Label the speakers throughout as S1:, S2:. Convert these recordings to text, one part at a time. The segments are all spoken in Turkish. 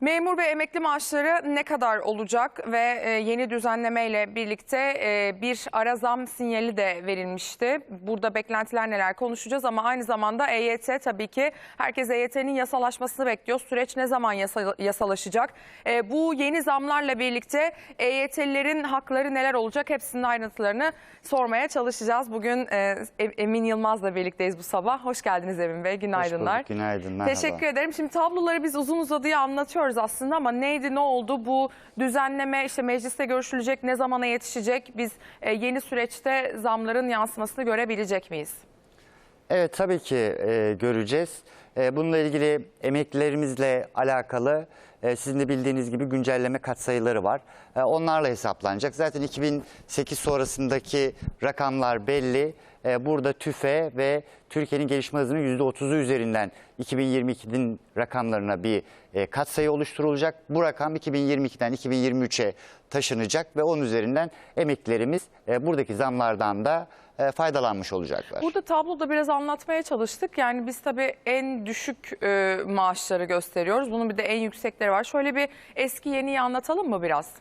S1: Memur ve emekli maaşları ne kadar olacak ve e, yeni düzenlemeyle birlikte e, bir ara zam sinyali de verilmişti. Burada beklentiler neler konuşacağız ama aynı zamanda EYT tabii ki herkes EYT'nin yasalaşmasını bekliyor. Süreç ne zaman yasa- yasalaşacak? E, Bu yeni zamlarla birlikte EYT'lilerin hakları neler olacak? Hepsinin ayrıntılarını sormaya çalışacağız. Bugün Emin Yılmaz'la birlikteyiz bu sabah. Hoş geldiniz Emin Bey.
S2: Hoş
S1: Günaydınlar.
S2: bulduk, günaydın, merhaba.
S1: Teşekkür ederim. Şimdi tabloları biz uzun uzadıya anlatıyoruz aslında ama neydi ne oldu bu düzenleme işte mecliste görüşülecek ne zamana yetişecek biz e, yeni süreçte zamların yansımasını görebilecek miyiz?
S2: Evet tabii ki e, göreceğiz. E, bununla ilgili emeklilerimizle alakalı e, sizin de bildiğiniz gibi güncelleme katsayıları var. E, onlarla hesaplanacak. Zaten 2008 sonrasındaki rakamlar belli. E, burada TÜFE ve Türkiye'nin gelişme hızının %30'u üzerinden 2022'nin rakamlarına bir e, katsayı oluşturulacak. Bu rakam 2022'den 2023'e taşınacak ve onun üzerinden emeklilerimiz e, buradaki zamlardan da e, faydalanmış olacaklar.
S1: Burada tabloda biraz anlatmaya çalıştık. Yani biz tabii en düşük e, maaşları gösteriyoruz. Bunun bir de en yüksekleri var. Şöyle bir eski yeniyi anlatalım mı biraz?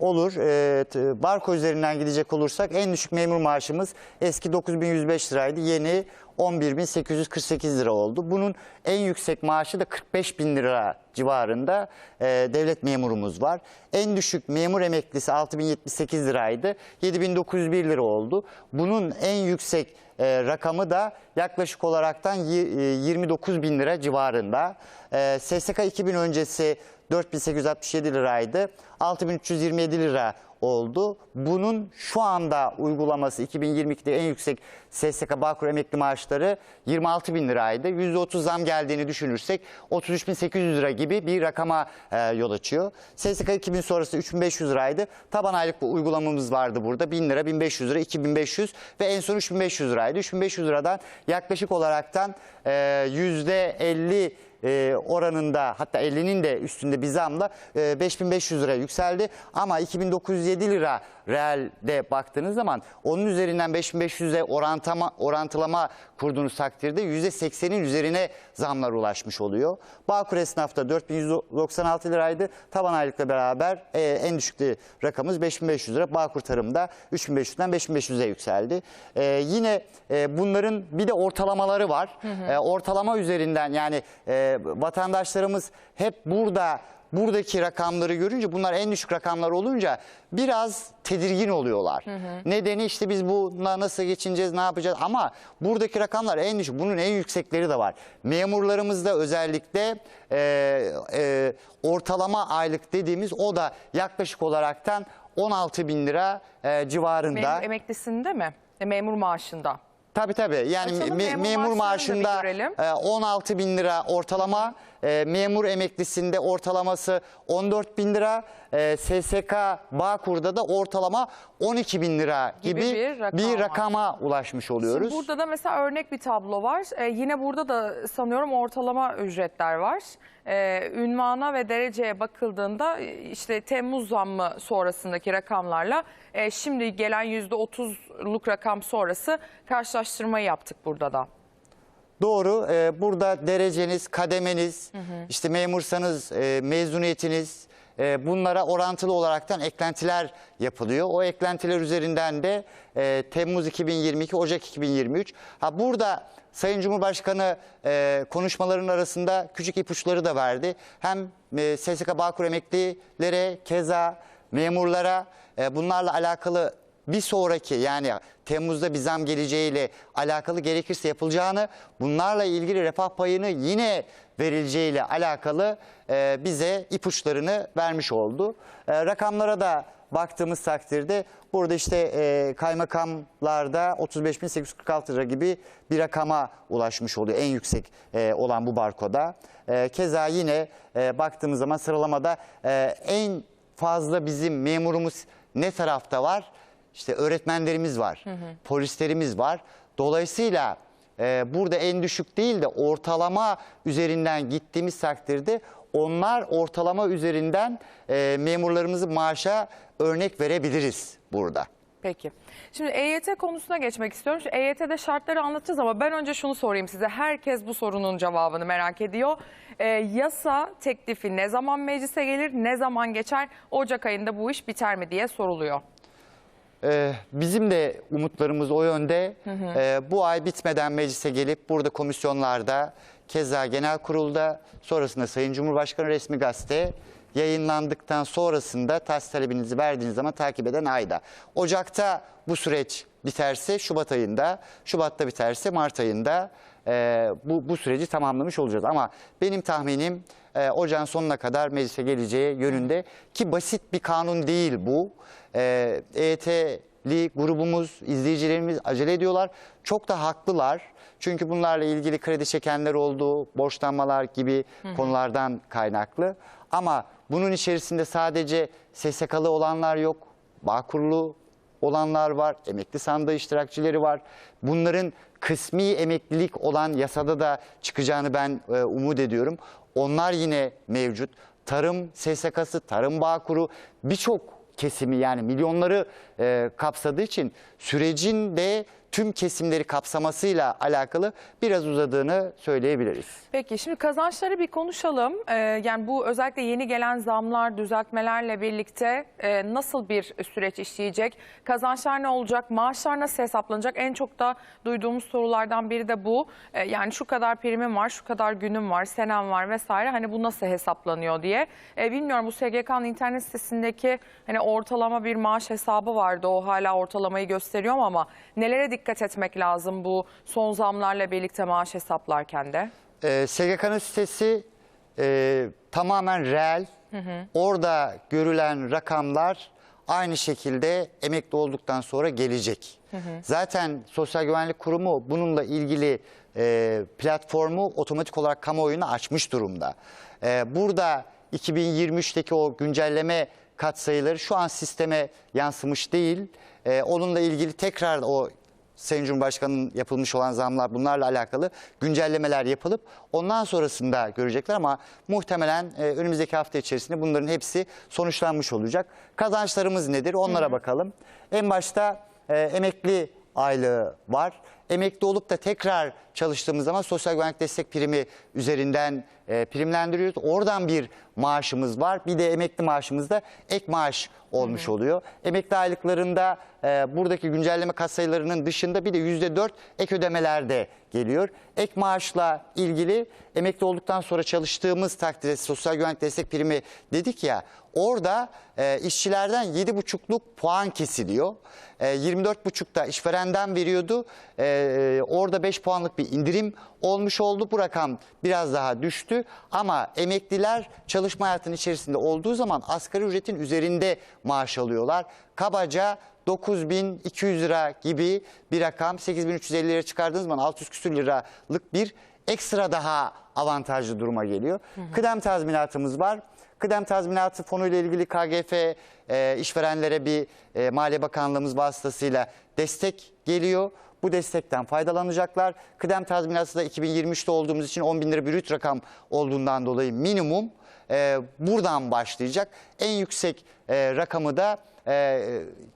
S2: Olur. E, Barko üzerinden gidecek olursak en düşük memur maaşımız eski 9105 liraydı. Yeni 11848 lira oldu. Bunun en yüksek maaşı da 45 bin lira civarında e, devlet memurumuz var. En düşük memur emeklisi 6078 liraydı. 7901 lira oldu. Bunun en yüksek e, rakamı da yaklaşık olaraktan yi- e, 29 bin lira civarında. E, SSK 2000 öncesi 4867 liraydı. 6327 lira oldu. Bunun şu anda uygulaması 2022'de en yüksek SSK Bağkur emekli maaşları 26 bin liraydı. %30 zam geldiğini düşünürsek 33.800 lira gibi bir rakama e, yol açıyor. SSK 2000 sonrası 3500 liraydı. Taban aylık bu uygulamamız vardı burada. 1000 lira, 1500 lira, 2500 ve en son 3500 liraydı. 3500 liradan yaklaşık olaraktan e, %50 e, oranında hatta 50'nin de üstünde bir zamla e, 5500 lira yükseldi. Ama 2907 lira realde baktığınız zaman onun üzerinden 5500'e orantama, orantılama kurduğunuz takdirde %80'in üzerine zamlar ulaşmış oluyor. Bağkur esnafta 4196 liraydı. Taban aylıkla beraber e, en düşük rakamımız 5500 lira. Bağkur tarımda 3500'den 5500'e yükseldi. E, yine e, bunların bir de ortalamaları var. E, ortalama üzerinden yani e, vatandaşlarımız hep burada buradaki rakamları görünce bunlar en düşük rakamlar olunca biraz tedirgin oluyorlar. Nedeni işte biz buna nasıl geçineceğiz, ne yapacağız ama buradaki rakamlar en düşük. Bunun en yüksekleri de var. Memurlarımızda özellikle e, e, ortalama aylık dediğimiz o da yaklaşık olaraktan 16 bin lira e, civarında.
S1: Memur emeklisinde mi? E, memur maaşında.
S2: Tabii tabii. Yani
S1: Açalım,
S2: me-
S1: memur
S2: maaşında
S1: bir görelim.
S2: e, 16 bin lira ortalama, e, memur emeklisinde ortalaması 14 bin lira, e, SSK Bağkur'da da ortalama 12 bin lira
S1: Gibi
S2: gibi,
S1: bir
S2: bir,
S1: rakam var.
S2: rakama ulaşmış oluyoruz.
S1: Şimdi burada da mesela örnek bir tablo var. Ee, yine burada da sanıyorum ortalama ücretler var. Ee, ünvana ve dereceye bakıldığında e, işte Temmuz zammı sonrasındaki rakamlarla e, şimdi gelen %30'luk rakam sonrası karşılaştırmayı yaptık burada da.
S2: Doğru. Ee, burada dereceniz, kademeniz, işte memursanız e, mezuniyetiniz e, bunlara orantılı olaraktan eklentiler yapılıyor. O eklentiler üzerinden de e, Temmuz 2022, Ocak 2023. Ha burada Sayın Cumhurbaşkanı e, konuşmaların arasında küçük ipuçları da verdi. Hem e, SSK Bağkur emeklilere, keza memurlara e, bunlarla alakalı bir sonraki yani Temmuz'da bir zam geleceğiyle alakalı gerekirse yapılacağını, bunlarla ilgili refah payını yine verileceğiyle alakalı e, bize ipuçlarını vermiş oldu. E, rakamlara da baktığımız takdirde burada işte e, kaymakamlarda 35.846 lira gibi bir rakama ulaşmış oluyor en yüksek e, olan bu barkoda. E, keza yine e, baktığımız zaman sıralamada e, en fazla bizim memurumuz ne tarafta var? İşte öğretmenlerimiz var, polislerimiz var. Dolayısıyla e, burada en düşük değil de ortalama üzerinden gittiğimiz takdirde onlar ortalama üzerinden e, memurlarımızın maaşa örnek verebiliriz burada.
S1: Peki. Şimdi EYT konusuna geçmek istiyorum. Şu EYT'de şartları anlatacağız ama ben önce şunu sorayım size. Herkes bu sorunun cevabını merak ediyor. Ee, yasa teklifi ne zaman meclise gelir, ne zaman geçer, Ocak ayında bu iş biter mi diye soruluyor.
S2: Ee, bizim de umutlarımız o yönde. Ee, bu ay bitmeden meclise gelip burada komisyonlarda, keza genel kurulda, sonrasında Sayın Cumhurbaşkanı resmi gazete yayınlandıktan sonrasında tahsis talebinizi verdiğiniz zaman takip eden ayda. Ocak'ta bu süreç biterse Şubat ayında, Şubat'ta biterse Mart ayında e, bu, bu süreci tamamlamış olacağız. Ama benim tahminim e, ocağın sonuna kadar meclise geleceği yönünde ki basit bir kanun değil bu. E, EYT'li grubumuz, izleyicilerimiz acele ediyorlar. Çok da haklılar. Çünkü bunlarla ilgili kredi çekenler oldu, borçlanmalar gibi konulardan kaynaklı. Ama bunun içerisinde sadece SSK'lı olanlar yok, Bağkurlu olanlar var, emekli sandığı iştirakçileri var. Bunların kısmi emeklilik olan yasada da çıkacağını ben e, umut ediyorum. Onlar yine mevcut. Tarım SSK'sı, tarım bağkuru birçok kesimi yani milyonları e, kapsadığı için sürecin de tüm kesimleri kapsamasıyla alakalı biraz uzadığını söyleyebiliriz.
S1: Peki şimdi kazançları bir konuşalım. Ee, yani bu özellikle yeni gelen zamlar, düzeltmelerle birlikte e, nasıl bir süreç işleyecek? Kazançlar ne olacak? Maaşlar nasıl hesaplanacak? En çok da duyduğumuz sorulardan biri de bu. Ee, yani şu kadar primim var, şu kadar günüm var, senem var vesaire. Hani bu nasıl hesaplanıyor diye. Ee, bilmiyorum bu SGK'nın internet sitesindeki hani ortalama bir maaş hesabı vardı. O hala ortalamayı gösteriyor ama nelere dikkat etmek lazım bu son zamlarla birlikte maaş hesaplarken de?
S2: Ee, SGK'nın sitesi e, tamamen reel. Orada görülen rakamlar aynı şekilde emekli olduktan sonra gelecek. Zaten Sosyal Güvenlik Kurumu bununla ilgili e, platformu otomatik olarak kamuoyuna açmış durumda. E, burada 2023'teki o güncelleme katsayıları şu an sisteme yansımış değil. E, onunla ilgili tekrar o Sayın Cumhurbaşkanı'nın yapılmış olan zamlar bunlarla alakalı güncellemeler yapılıp ondan sonrasında görecekler ama muhtemelen e, önümüzdeki hafta içerisinde bunların hepsi sonuçlanmış olacak. Kazançlarımız nedir onlara bakalım. En başta e, emekli aylığı var. Emekli olup da tekrar çalıştığımız zaman sosyal güvenlik destek primi üzerinden e, primlendiriyoruz. Oradan bir maaşımız var. Bir de emekli maaşımızda ek maaş olmuş oluyor. Emekli aylıklarında e, buradaki güncelleme katsayılarının dışında bir de %4 ek ödemeler de geliyor. Ek maaşla ilgili emekli olduktan sonra çalıştığımız takdirde sosyal güvenlik destek primi dedik ya orada e, işçilerden 7,5'luk puan kesiliyor. E, 24,5'da işverenden veriyordu. E, orada 5 puanlık bir indirim olmuş oldu. Bu rakam biraz daha düştü ama emekliler çalışma hayatının içerisinde olduğu zaman asgari ücretin üzerinde maaş alıyorlar. Kabaca 9200 lira gibi bir rakam 8350 lira çıkardığınız zaman 600 küsür liralık bir ekstra daha avantajlı duruma geliyor. Kıdem tazminatımız var. Kıdem tazminatı fonuyla ilgili KGF e, işverenlere bir e, Maliye Bakanlığımız vasıtasıyla destek geliyor. Bu destekten faydalanacaklar. Kıdem tazminatı da 2023'te olduğumuz için 10 bin lira brüt rakam olduğundan dolayı minimum e, buradan başlayacak. En yüksek e, rakamı da e,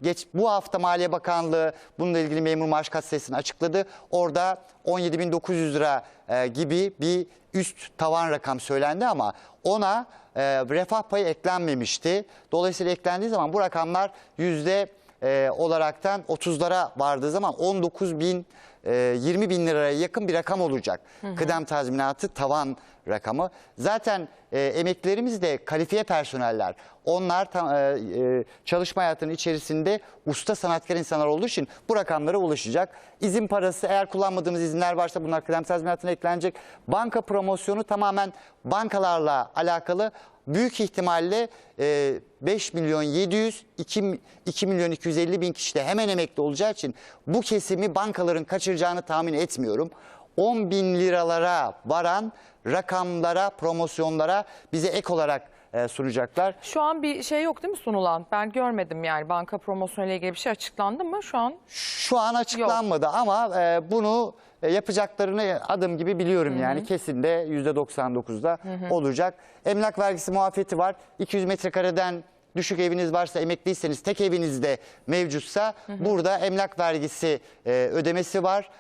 S2: geç bu hafta Maliye Bakanlığı bununla ilgili memur maaş sayısını açıkladı. Orada 17.900 lira e, gibi bir üst tavan rakam söylendi ama ona e, refah payı eklenmemişti. Dolayısıyla eklendiği zaman bu rakamlar yüzde e, olaraktan 30'lara vardığı zaman 19 bin e, 20 bin liraya yakın bir rakam olacak. Kıdem tazminatı tavan rakamı. Zaten e, emeklilerimiz de kalifiye personeller. Onlar tam, e, e, çalışma hayatının içerisinde usta sanatkar insanlar olduğu için bu rakamlara ulaşacak. İzin parası eğer kullanmadığımız izinler varsa bunlar kıdem tazminatına eklenecek. Banka promosyonu tamamen bankalarla alakalı büyük ihtimalle e, 5 milyon 700, 2, 2 milyon 250 bin kişi de hemen emekli olacağı için bu kesimi bankaların kaçıracağını tahmin etmiyorum. 10 bin liralara varan rakamlara, promosyonlara bize ek olarak e, sunacaklar.
S1: Şu an bir şey yok değil mi sunulan? Ben görmedim yani banka promosyonu ile ilgili bir şey açıklandı mı şu an?
S2: Şu an açıklanmadı ama e, bunu e, yapacaklarını adım gibi biliyorum yani kesin de %99'da olacak. Emlak vergisi muafiyeti var. 200 metrekareden düşük eviniz varsa emekliyseniz tek evinizde mevcutsa burada emlak vergisi e, ödemesi var.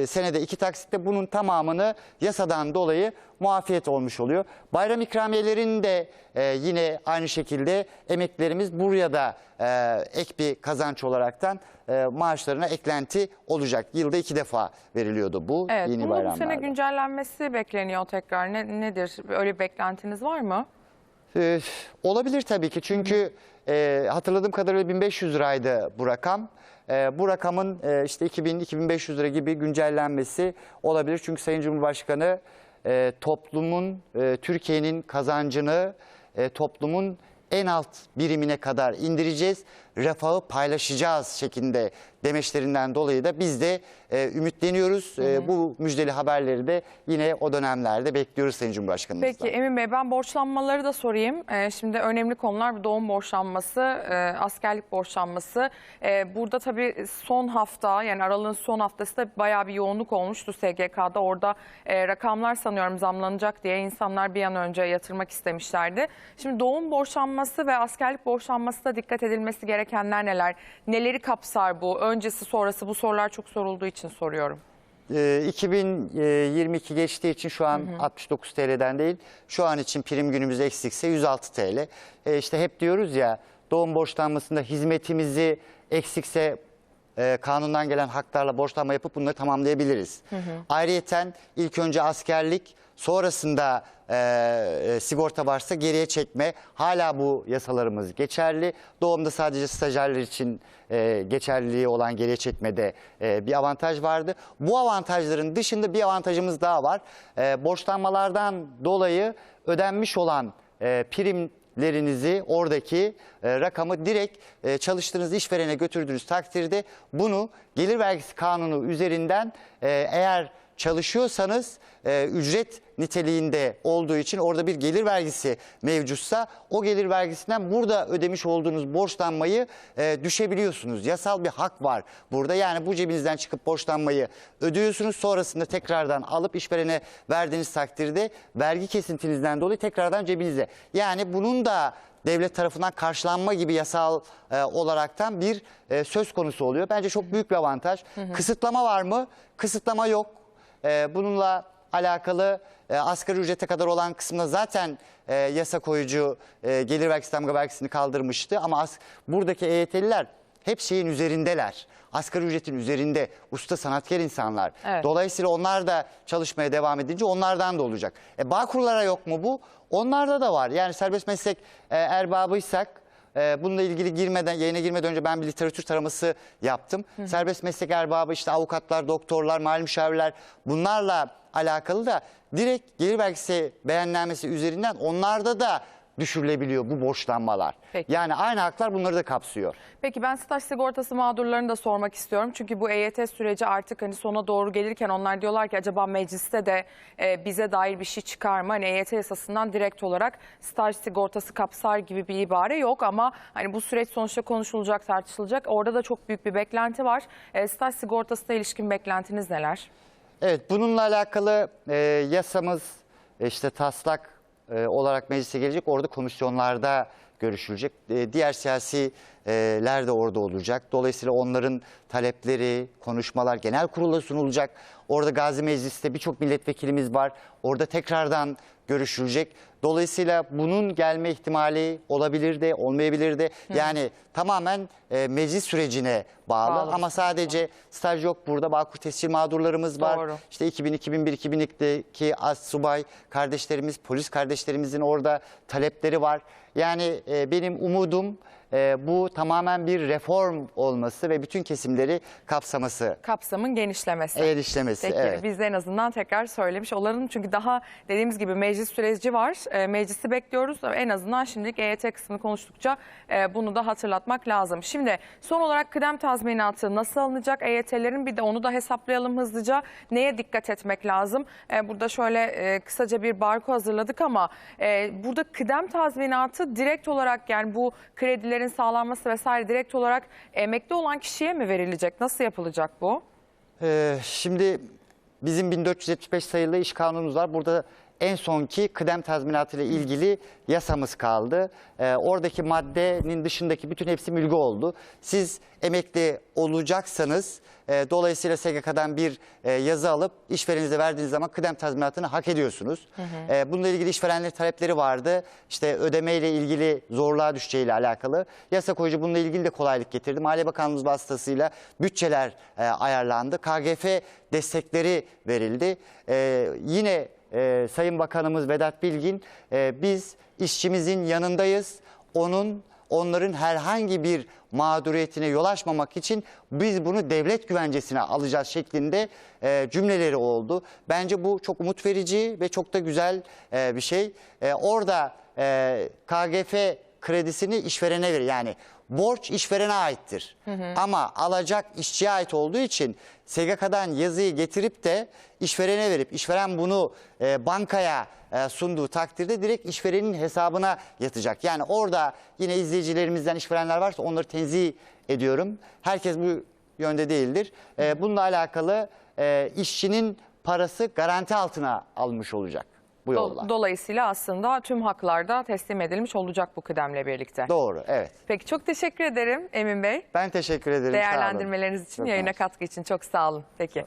S2: E, senede iki taksitte bunun tamamını yasadan dolayı muafiyet olmuş oluyor. Bayram ikramiyelerinin de e, yine aynı şekilde emeklilerimiz buraya da e, ek bir kazanç olaraktan e, maaşlarına eklenti olacak. Yılda iki defa veriliyordu bu
S1: Evet,
S2: yeni
S1: bunun bu
S2: bayramlarda.
S1: sene güncellenmesi bekleniyor tekrar. Ne, nedir? Öyle bir beklentiniz var mı?
S2: Ee, olabilir tabii ki çünkü e, hatırladığım kadarıyla 1500 liraydı bu rakam. E, bu rakamın e, işte 2000-2500 lira gibi güncellenmesi olabilir. Çünkü Sayın Cumhurbaşkanı e, toplumun, e, Türkiye'nin kazancını e, toplumun en alt birimine kadar indireceğiz, refahı paylaşacağız şeklinde demeçlerinden dolayı da biz de e, ümitleniyoruz. E, bu müjdeli haberleri de yine o dönemlerde bekliyoruz Sayın Cumhurbaşkanımızdan.
S1: Peki Emin Bey ben borçlanmaları da sorayım. Ee, şimdi önemli konular doğum borçlanması, e, askerlik borçlanması. Ee, burada tabii son hafta yani aralığın son haftası da bayağı bir yoğunluk olmuştu SGK'da. Orada e, rakamlar sanıyorum zamlanacak diye insanlar bir an önce yatırmak istemişlerdi. Şimdi doğum borçlanması ve askerlik borçlanması da dikkat edilmesi gerekenler neler? Neleri kapsar bu? Öncesi sonrası bu sorular çok sorulduğu için soruyorum.
S2: Ee, 2022 geçtiği için şu an 69 TL'den değil, şu an için prim günümüz eksikse 106 TL. Ee, işte hep diyoruz ya doğum borçlanmasında hizmetimizi eksikse e, kanundan gelen haklarla borçlanma yapıp bunları tamamlayabiliriz. Ayrıyeten ilk önce askerlik, sonrasında e, e, sigorta varsa geriye çekme. Hala bu yasalarımız geçerli. Doğumda sadece stajyerler için e, geçerliliği olan geriye çekmede e, bir avantaj vardı. Bu avantajların dışında bir avantajımız daha var. E, borçlanmalardan dolayı ödenmiş olan e, primlerinizi oradaki e, rakamı direkt e, çalıştığınız işverene götürdüğünüz takdirde bunu gelir vergisi kanunu üzerinden e, eğer çalışıyorsanız e, ücret niteliğinde olduğu için orada bir gelir vergisi mevcutsa o gelir vergisinden burada ödemiş olduğunuz borçlanmayı e, düşebiliyorsunuz. Yasal bir hak var burada. Yani bu cebinizden çıkıp borçlanmayı ödüyorsunuz. Sonrasında tekrardan alıp işverene verdiğiniz takdirde vergi kesintinizden dolayı tekrardan cebinize. Yani bunun da devlet tarafından karşılanma gibi yasal e, olaraktan bir e, söz konusu oluyor. Bence çok büyük bir avantaj. Kısıtlama var mı? Kısıtlama yok. E, bununla alakalı e, asgari ücrete kadar olan kısmında zaten e, yasa koyucu e, gelir vergisi damga vergisini kaldırmıştı. Ama as, buradaki EYT'liler hep şeyin üzerindeler. Asgari ücretin üzerinde usta sanatkar insanlar.
S1: Evet.
S2: Dolayısıyla onlar da çalışmaya devam edince onlardan da olacak. E, Bağkurlara yok mu bu? Onlarda da var. Yani serbest meslek e, erbabıysak e, bununla ilgili girmeden yayına girmeden önce ben bir literatür taraması yaptım. Serbest meslek erbabı işte avukatlar, doktorlar, mali müşavirler bunlarla alakalı da direkt gelir vergisi beyannamesi üzerinden onlarda da düşürülebiliyor bu borçlanmalar.
S1: Peki.
S2: Yani aynı haklar bunları da kapsıyor.
S1: Peki ben staj sigortası mağdurlarını da sormak istiyorum. Çünkü bu EYT süreci artık hani sona doğru gelirken onlar diyorlar ki acaba mecliste de e, bize dair bir şey çıkar mı? Hani EYT yasasından direkt olarak staj sigortası kapsar gibi bir ibare yok ama hani bu süreç sonuçta konuşulacak, tartışılacak. Orada da çok büyük bir beklenti var. E, staj sigortasına ilişkin beklentiniz neler?
S2: Evet bununla alakalı e, yasamız e, işte taslak olarak meclise gelecek. Orada komisyonlarda görüşülecek. E, diğer siyasiler de orada olacak. Dolayısıyla onların talepleri, konuşmalar genel kurula sunulacak. Orada Gazi Meclis'te birçok milletvekilimiz var. Orada tekrardan görüşülecek. Dolayısıyla bunun gelme ihtimali olabilir de olmayabilir de. Yani tamamen e, meclis sürecine bağlı.
S1: Bağlı.
S2: Ama sadece staj yok burada. Bağkur tescil mağdurlarımız var.
S1: Doğru.
S2: İşte 2000, 2001, 2002'deki az subay kardeşlerimiz, polis kardeşlerimizin orada talepleri var. Yani e, benim umudum e, bu tamamen bir reform olması ve bütün kesimleri kapsaması,
S1: Kapsamın genişlemesi.
S2: erişlemesi.
S1: Peki
S2: evet.
S1: biz de en azından tekrar söylemiş olalım. Çünkü daha dediğimiz gibi meclis süreci var. E, meclisi bekliyoruz. En azından şimdilik EYT kısmını konuştukça e, bunu da hatırlatmak lazım. Şimdi son olarak kıdem tazminatı nasıl alınacak EYT'lerin bir de onu da hesaplayalım hızlıca. Neye dikkat etmek lazım? E, burada şöyle e, kısaca bir barko hazırladık ama e, burada kıdem tazminatı direkt olarak yani bu kredilerin sağlanması vesaire direkt olarak emekli olan kişiye mi verilecek? Nasıl yapılacak bu?
S2: Ee, şimdi bizim 1475 sayılı iş kanunumuz var. Burada en sonki kıdem tazminatı ile ilgili yasamız kaldı. E, oradaki maddenin dışındaki bütün hepsi mülgü oldu. Siz emekli olacaksanız e, dolayısıyla SGK'dan bir e, yazı alıp işverenize verdiğiniz zaman kıdem tazminatını hak ediyorsunuz. E, bununla ilgili işverenlerin talepleri vardı. İşte ödemeyle ilgili zorluğa düşeceğiyle alakalı. Yasa koyucu bununla ilgili de kolaylık getirdi. Maliye Bakanlığımız vasıtasıyla bütçeler e, ayarlandı. KGF destekleri verildi. E, yine e, Sayın Bakanımız Vedat Bilgin e, biz işçimizin yanındayız. Onun onların herhangi bir mağduriyetine yol açmamak için biz bunu devlet güvencesine alacağız şeklinde e, cümleleri oldu. Bence bu çok umut verici ve çok da güzel e, bir şey. E, orada e, KGF kredisini işverene verir. Yani borç işverene aittir. Ama alacak işçiye ait olduğu için SGK'dan yazıyı getirip de işverene verip işveren bunu e, bankaya e, sunduğu takdirde direkt işverenin hesabına yatacak. Yani orada yine izleyicilerimizden işverenler varsa onları tenzih ediyorum. Herkes bu yönde değildir. E, bununla alakalı e, işçinin parası garanti altına almış olacak bu
S1: Do-
S2: yolla.
S1: Dolayısıyla aslında tüm haklar da teslim edilmiş olacak bu kıdemle birlikte.
S2: Doğru, evet.
S1: Peki çok teşekkür ederim Emin Bey.
S2: Ben teşekkür ederim.
S1: Değerlendirmeleriniz için,
S2: Çok
S1: yayına katkı için çok sağ olun. Peki.